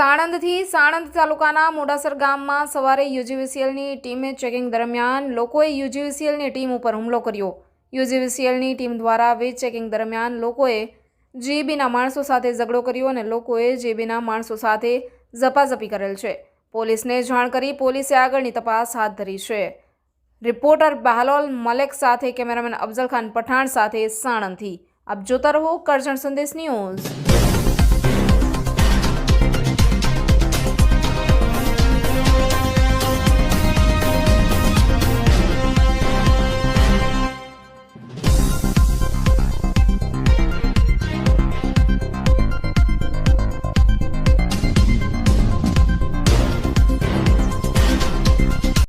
સાણંદથી સાણંદ તાલુકાના મોડાસર ગામમાં સવારે યુજીવીસીએલની ટીમે ચેકિંગ દરમિયાન લોકોએ યુજીવીસીએલની ટીમ ઉપર હુમલો કર્યો. યુજીવીસીએલની ટીમ દ્વારા વીજ ચેકિંગ દરમિયાન લોકોએ જીબીના માણસો સાથે ઝઘડો કર્યો અને લોકોએ જીબીના માણસો સાથે ઝપાઝપી કરેલ છે. પોલીસને જાણ કરી પોલીસે આગળની તપાસ હાથ ધરી છે. રિપોર્ટર બહાલોલ મલેક સાથે કેમેરામેન અફઝલ ખાન પઠાણ સાથે સાણંદથી. આપ જોતા રહો કરજણ સંદેશ ન્યૂઝ.